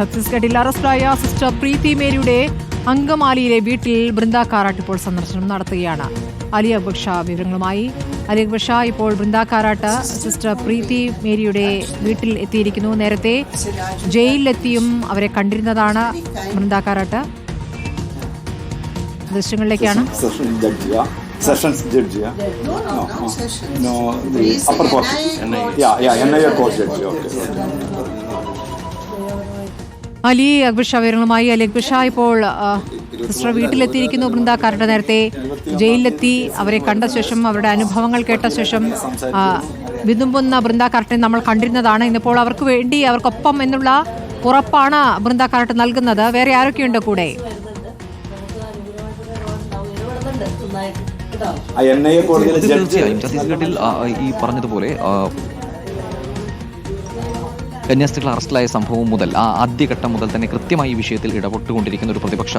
ഛത്തീസ്ഗഡിൽ അറസ്റ്റിലായ സിസ്റ്റർ പ്രീതി മേരിയുടെ അങ്കമാലിയിലെ വീട്ടിൽ ബൃന്ദ കാരാട്ട് ഇപ്പോൾ സന്ദർശനം നടത്തുകയാണ്. അലി അക്ബർ ഷാ വിവരങ്ങളുമായി. അലി അക്ബർ ഷാ ഇപ്പോൾ ബൃന്ദ കാരാട്ട് സിസ്റ്റർ പ്രീതി മേരിയുടെ വീട്ടിൽ എത്തിയിരിക്കുന്നു. നേരത്തെ ജയിലിലെത്തിയും അവരെ കണ്ടിരുന്നതാണ് ബൃന്ദ കാരാട്ട് ദൃശ്യങ്ങളിലേക്കാണ് ജഡ്ജിയാ സെഷൻസ് ജഡ്ജിയാ നോ. No, the He's upper court. NIA Ali അക്ബിഷ വിവരങ്ങളുമായി അലി അക്ബിഷ ഇപ്പോൾ സിസ്റ്റർ വീട്ടിലെത്തിയിരിക്കുന്നു. വൃന്ദ കാരുടെ നേരത്തെ ജയിലിലെത്തി. അവരെ കണ്ട ശേഷം അവരുടെ അനുഭവങ്ങൾ കേട്ട ശേഷം വിതുമ്പുന്ന ബൃന്ദ കാർട്ടിനെ നമ്മൾ കണ്ടിരുന്നതാണ്. ഇന്നിപ്പോൾ അവർക്ക് വേണ്ടി അവർക്കൊപ്പം എന്നുള്ള ഉറപ്പാണ് ബൃന്ദ കാർട്ട് നൽകുന്നത്. വേറെ ആരൊക്കെയുണ്ട് കൂടെ? എൻ ഐ എ കോടതിയിലെ ജഡ്ജി തീർച്ചയായും ഛത്തീസ്ഗഡിൽ ഈ പറഞ്ഞതുപോലെ കന്യാസ്ത്രീകൾ അറസ്റ്റിലായ സംഭവം മുതൽ ആ ആദ്യഘട്ടം മുതൽ തന്നെ കൃത്യമായി ഈ വിഷയത്തിൽ ഇടപെട്ടുകൊണ്ടിരിക്കുന്ന ഒരു പ്രതിപക്ഷ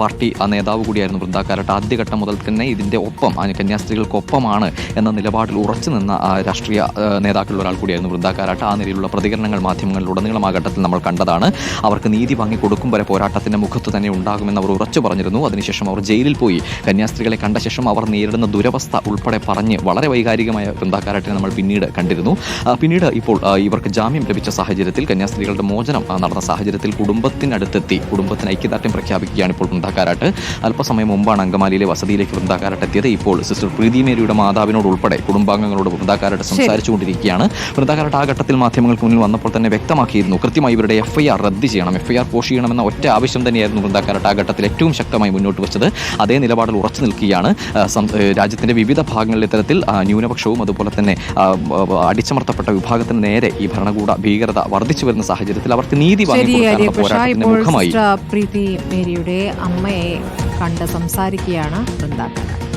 പാർട്ടി നേതാവ് കൂടിയായിരുന്നു ബൃന്ദാക്കാരട്ട് ആദ്യഘട്ടം മുതൽ തന്നെ ഇതിന്റെ ഒപ്പം കന്യാസ്ത്രീകൾക്കൊപ്പമാണ് എന്ന നിലപാടിൽ ഉറച്ചു നിന്ന രാഷ്ട്രീയ നേതാക്കളിൽ ഒരാൾ കൂടിയായിരുന്നു ബൃന്ദാക്കാരട്ട് ആ നിലയിലുള്ള പ്രതികരണങ്ങൾ മാധ്യമങ്ങളിലുടനീളം ആ ഘട്ടത്തിൽ നമ്മൾ കണ്ടതാണ്. അവർക്ക് നീതി വാങ്ങി കൊടുക്കും വരെ പോരാട്ടത്തിന്റെ മുഖത്ത് തന്നെ ഉണ്ടാകുമെന്ന് അവർ ഉറച്ചു പറഞ്ഞിരുന്നു. അതിനുശേഷം അവർ ജയിലിൽ പോയി. കന്യാസ്ത്രീകളെ കണ്ട ശേഷം അവർ നേരിടുന്ന ദുരവസ്ഥ ഉൾപ്പെടെ പറഞ്ഞ് വളരെ വൈകാരികമായ ബൃന്ദാക്കാരട്ടിനെ നമ്മൾ പിന്നീട് കണ്ടിരുന്നു. പിന്നീട് ഇപ്പോൾ ഇവർക്ക് ജാമ്യം ലഭിച്ച. സാഹചര്യത്തിൽ കന്യാസ്ത്രീകളുടെ മോചനം നടന്ന സാഹചര്യത്തിൽ കുടുംബത്തിനടുത്തെത്തി കുടുംബത്തിന് ഐക്യദാർഢ്യം പ്രഖ്യാപിക്കുകയാണ് ഇപ്പോൾ വൃന്ദാക്കാരാട്ട് അല്പസമയം മുമ്പാണ് അങ്കമാലിയിലെ വസതിയിലേക്ക് വൃന്ദാക്കാരാട്ട് എത്തിയത്. ഇപ്പോൾ സിസ്റ്റർ പ്രീതി മേരിയുടെ മാതാവിനോട് ഉൾപ്പെടെ കുടുംബാംഗങ്ങളോട് വൃന്ദാക്കാരാട്ട് സംസാരിച്ചുകൊണ്ടിരിക്കുകയാണ്. വൃന്ദാക്കാരാട്ട് ആ ഘട്ടത്തിൽ മാധ്യമങ്ങൾക്ക് മുന്നിൽ വന്നപ്പോൾ തന്നെ വ്യക്തമാക്കിയിരുന്നു. കൃത്യമായി ഇവരുടെ എഫ്ഐആർ റദ്ദ് ചെയ്യണം എഫ്ഐആർ പോസ്റ്റ് ചെയ്യണമെന്ന ഒറ്റ ആവശ്യം തന്നെയായിരുന്നു വൃന്ദാക്കാരാട്ട് ആ ഘട്ടത്തിൽ ഏറ്റവും ശക്തമായി മുന്നോട്ട് വെച്ചത്. അതേ നിലപാടിൽ ഉറച്ചു നിൽക്കുകയാണ്. രാജ്യത്തിന്റെ വിവിധ ഭാഗങ്ങളിൽ ഇത്തരത്തിൽ ന്യൂനപക്ഷവും അതുപോലെ തന്നെ അടിച്ചമർത്തപ്പെട്ട വിഭാഗത്തിന് നേരെ ഈ ഭരണകൂട ഭീകരത വർദ്ധിച്ചു വരുന്ന സാഹചര്യത്തിൽ അവർക്ക് നീതി പ്രീതി മേരിയുടെ അമ്മയെ കണ്ട് സംസാരിക്കുകയാണ് കാരാട്ട്